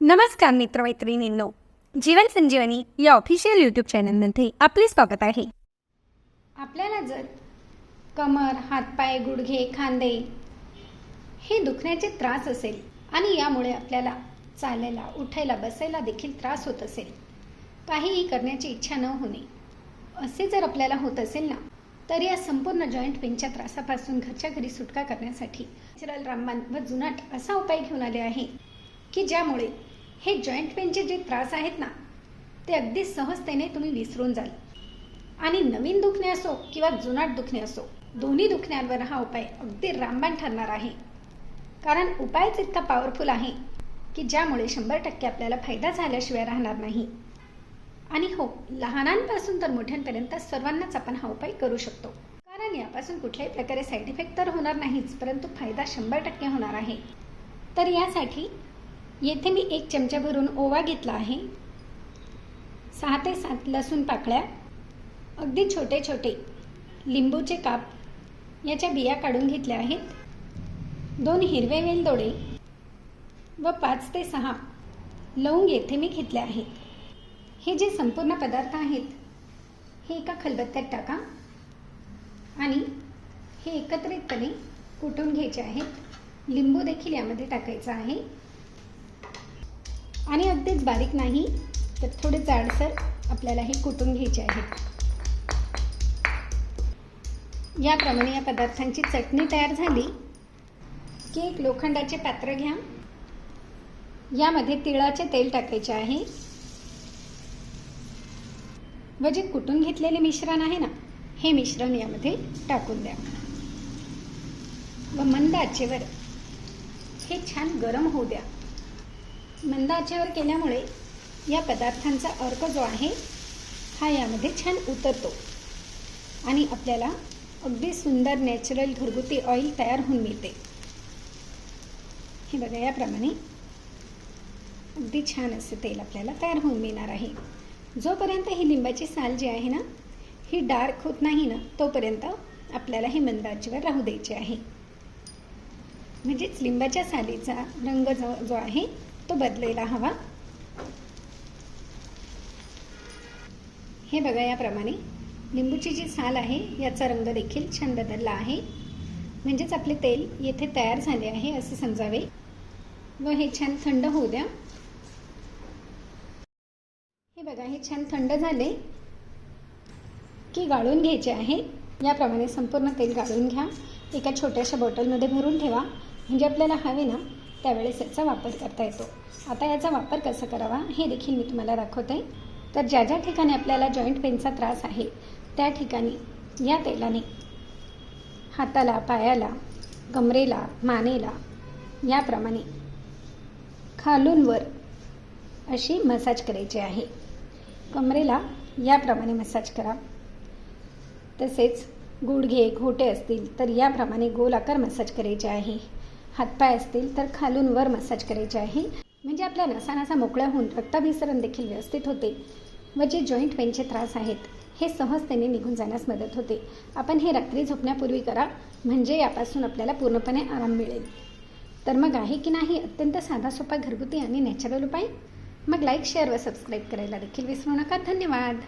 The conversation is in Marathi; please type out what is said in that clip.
नमस्कार मित्रमैत्रिणींनो जीवन संजीवनी या ऑफिशियल यूट्यूब चॅनलमध्ये आपले स्वागत आहे. आपल्याला जर कमर हातपाय गुडघे खांदे हे दुखण्याचे त्रास असेल आणि यामुळे आपल्याला चालायला उठायला बसायला देखील त्रास होत असेल काहीही करण्याची इच्छा न होणे असे जर आपल्याला होत असेल ना तर या संपूर्ण जॉईंट पेनच्या त्रासापासून घरच्या घरी सुटका करण्यासाठी नॅचरल रामबाण व जुनाट असा उपाय घेऊन आले आहे की ज्यामुळे हे जॉईंट पेनचे जे त्रास आहेत ना ते अगदी सहजतेने तुम्ही विसरून जाल. आणि नवीन दुखणे असो किंवा जुनाट दुखणे असो दोन्ही दुखण्यांवर हा उपाय अगदी रामबाण ठरणार आहे. कारण उपायच इतका पॉवरफुल आहे की ज्यामुळे शंभर टक्के आपल्याला फायदा झाल्याशिवाय राहणार नाही. आणि हो लहानांपासून तर मोठ्यांपर्यंत सर्वांनाच आपण हा उपाय करू शकतो. कारण यापासून कुठल्याही प्रकारे साईड इफेक्ट तर होणार नाहीच परंतु फायदा शंभर टक्के होणार आहे. तर यासाठी येथे मी एक चमचा भरून ओवा घेतला आहे. सहा ते सात लसूण पाकळ्या अगदी छोटे छोटे लिंबूचे काप याच्या बिया काढून घेतल्या आहेत. दोन हिरवे वेलदोडे व पाच ते सहा लवंग येथे मी घेतले आहेत. हे जे संपूर्ण पदार्थ आहेत हे एका खलबत्त्यात टाका आणि हे एकत्रितपणे कुटून घ्यायचे आहेत. लिंबू देखील यामध्ये टाकायचा आहे. आणि अगदीच बारीक नाही तर थोडे जाडसर आपल्याला हे कुटून घ्यायचे आहेत. याप्रमाणे या पदार्थांची चटणी तयार झाली की एक लोखंडाचे पात्र घ्या. यामध्ये तिळाचे तेल टाकायचे आहे. म्हणजे व जे कुटून घेतलेले मिश्रण आहे ना हे मिश्रण यामध्ये टाकून द्या. व मंद आचेवर हे छान गरम होऊ द्या. मंद आचेवर केल्यामुळे या पदार्थांचा अर्क जो आहे हा यामध्ये छान उतरतो. आणि आपल्याला अगदी सुंदर नॅचरल घरगुती ऑइल तयार होऊन मिळते. हे बघा याप्रमाणे अगदी छान असे तेल आपल्याला तयार होऊन मिळणार आहे. जोपर्यंत ही लिंबाची साल जी आहे ना ही डार्क होत नाही ना तोपर्यंत आपल्याला हे मंद राहू द्यायची आहे. म्हणजेच लिंबाच्या सालीचा रंग जो जो आहे तो बदलायला हवा. हे बघा याप्रमाणे लिंबूची जी साल आहे याचा रंग देखील छान बदलला आहे. म्हणजेच आपले तेल येथे तयार झाले आहे असे समजावे. व हे छान थंड होऊ द्या. बघा हे छान थंड झाले. की गाळून घ्यायचे आहे. याप्रमाणे संपूर्ण तेल गाळून घ्या. एका छोट्याशा बॉटलमध्ये भरून ठेवा. म्हणजे आपल्याला हवे ना त्यावेळेस याचा वापर करता येतो. आता याचा वापर कसा करावा हे देखील मी तुम्हाला दाखवते. तर ज्या ज्या ठिकाणी आपल्याला जॉईंट पेनचा त्रास आहे त्या ठिकाणी या तेलाने हाताला पायाला कमरेला मानेला याप्रमाणे खालून वर अशी मसाज करायची आहे. कमरेला याप्रमाणे मसाज करा. तसेच गुडघे घोटे असतील तर याप्रमाणे गोल आकार मसाज करायचे आहे. हातपाय असतील तर खालून वर मसाज करायचे आहे. म्हणजे आपल्या नसानासा मोकळ्या होऊन रक्ताभिसरण देखील व्यवस्थित होते व जे जॉईंट पेनचे त्रास आहेत हे सहजतेने निघून जाण्यास मदत होते. आपण हे रात्री झोपण्यापूर्वी करा म्हणजे यापासून आपल्याला पूर्णपणे आराम मिळेल. तर मग आहे की नाही अत्यंत साधा सोपा घरगुती आणि नॅचरल उपाय? मग लाईक शेअर व सबस्क्राईब करायला देखील विसरू नका. धन्यवाद.